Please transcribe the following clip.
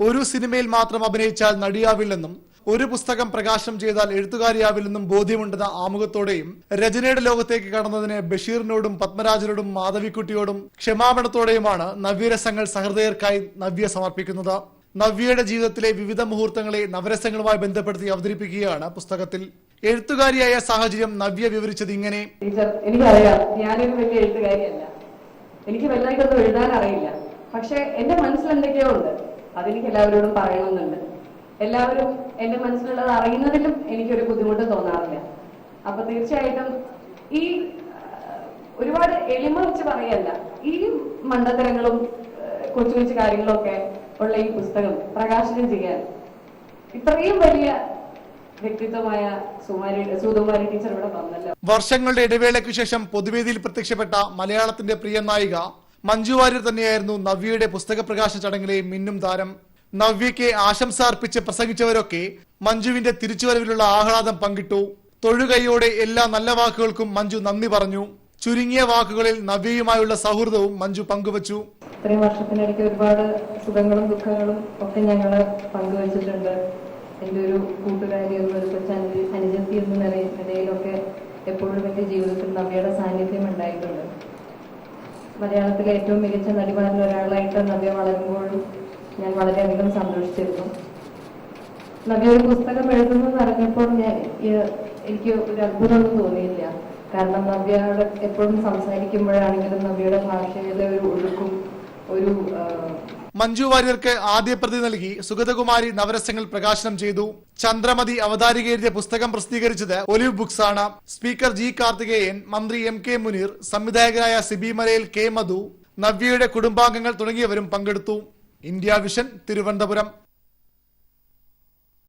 ഒരു സിനിമയിൽ മാത്രം അഭിനയിച്ചാൽ നടിയാവില്ലെന്നും ഒരു പുസ്തകം പ്രകാശനം ചെയ്താൽ എഴുത്തുകാരിയാവില്ലെന്നും ബോധ്യമുണ്ടെന്ന ആമുഖത്തോടെയും രചനയുടെ ലോകത്തേക്ക് കടന്നതിന് ബഷീറിനോടും പത്മരാജനോടും മാധവിക്കുട്ടിയോടും ക്ഷമാപണത്തോടെയുമാണ് നവ്യരസങ്ങൾ സഹൃദയർക്കായി നവ്യ സമർപ്പിക്കുന്നത്. നവ്യയുടെ ജീവിതത്തിലെ വിവിധ മുഹൂർത്തങ്ങളെ നവരസങ്ങളുമായി ബന്ധപ്പെടുത്തി അവതരിപ്പിക്കുകയാണ് പുസ്തകത്തിൽ. എഴുത്തുകാരിയായ സാഹചര്യം നവ്യ വിവരിച്ചത് ഇങ്ങനെ. എനിക്കറിയാം. ഞാനൊരു വലിയ എഴുത്തുകാരിയല്ല. എനിക്ക് എഴുതാൻ അറിയില്ല പക്ഷെ എന്റെ മനസ്സിൽ എന്തൊക്കെയോ ഉണ്ട്. അതെനിക്ക് എല്ലാവരോടും പറയണമെന്നുണ്ട്. എല്ലാവരും എന്റെ മനസ്സിലുള്ളത് അറിയുന്നതിലും എനിക്കൊരു ബുദ്ധിമുട്ട് തോന്നാറില്ല. അപ്പൊ തീർച്ചയായിട്ടും ഈ ഒരുപാട് എളിമ വെച്ച് പറയല്ല ഈ മണ്ടത്തരങ്ങളും കൊച്ചു കൊച്ചു കാര്യങ്ങളൊക്കെ ഉള്ള ഈ പുസ്തകം പ്രകാശനം ചെയ്യാൻ ഇത്രയും വലിയ വ്യക്തിത്വമായ സുകുമാരി ടീച്ചർ ഇവിടെ വന്നല്ലോ. വർഷങ്ങളുടെ ഇടവേളയ്ക്ക് ശേഷം പൊതുവേദിയിൽ പ്രത്യക്ഷപ്പെട്ട മലയാളത്തിന്റെ പ്രിയ നായിക മഞ്ജു വാര്യർ തന്നെയായിരുന്നു നവ്യയുടെ പുസ്തക പ്രകാശന ചടങ്ങിലെ മിന്നും താരം. നവ്യയ്ക്ക് ആശംസ അർപ്പിച്ച് പ്രസംഗിച്ചവരൊക്കെ മഞ്ജുവിന്റെ തിരിച്ചുവരവിലുള്ള ആഹ്ലാദം പങ്കിട്ടു. തൊഴുകൈയോടെ എല്ലാ നല്ല വാക്കുകൾക്കും മഞ്ജു നന്ദി പറഞ്ഞു. ചുരുങ്ങിയ വാക്കുകളിൽ നവ്യയുമായുള്ള സൗഹൃദവും മഞ്ജു പങ്കുവച്ചു. ഇത്രയും വർഷത്തിനിടയ്ക്ക് ഒരുപാട് സുഖങ്ങളും ദുഃഖങ്ങളും ഒക്കെ ഞങ്ങൾ പങ്കുവച്ചിട്ടുണ്ട്. എന്റെ ഒരു കൂട്ടുകാരി അനു- അനുജത്തി എന്ന നിലയിലൊക്കെ എപ്പോഴും എന്റെ ജീവിതത്തിൽ നവ്യയുടെ സാന്നിധ്യം ഉണ്ടായിട്ടുണ്ട് മലയാളത്തിലെ ഏറ്റവും മികച്ച നടിമാരിൽ ഒരാളായിട്ട് നവ്യ വളരുമ്പോഴും ഞാൻ വളരെയധികം സന്തോഷിച്ചിരുന്നു. നവ്യ ഒരു പുസ്തകം എഴുതുന്നു അറിഞ്ഞപ്പോൾ ഞാൻ എനിക്ക് ഒരു അത്ഭുതമൊന്നും തോന്നിയില്ല. കാരണം നവ്യയോട് എപ്പോഴും സംസാരിക്കുമ്പോഴാണെങ്കിലും നവ്യയുടെ ഭാഷയിലെ ഒരു ഒഴുക്കും ഒരു മഞ്ജു വാര്യർക്ക് ആദ്യ പ്രതി നൽകി സുഗതകുമാരി നവരസങ്ങൾ പ്രകാശനം ചെയ്തു. ചന്ദ്രമതി അവതാരിക എഴുതിയ പുസ്തകം പ്രസിദ്ധീകരിച്ചത് ഒലിവ് ബുക്സ് ആണ്. സ്പീക്കർ ജി കാർത്തികേയൻ മന്ത്രി എം കെ മുനീർ സംവിധായകരായ സിബി മലയിൽ കെ മധു നവ്യയുടെ കുടുംബാംഗങ്ങൾ തുടങ്ങിയവരും പങ്കെടുത്തു. India vision Thiruvananthapuram.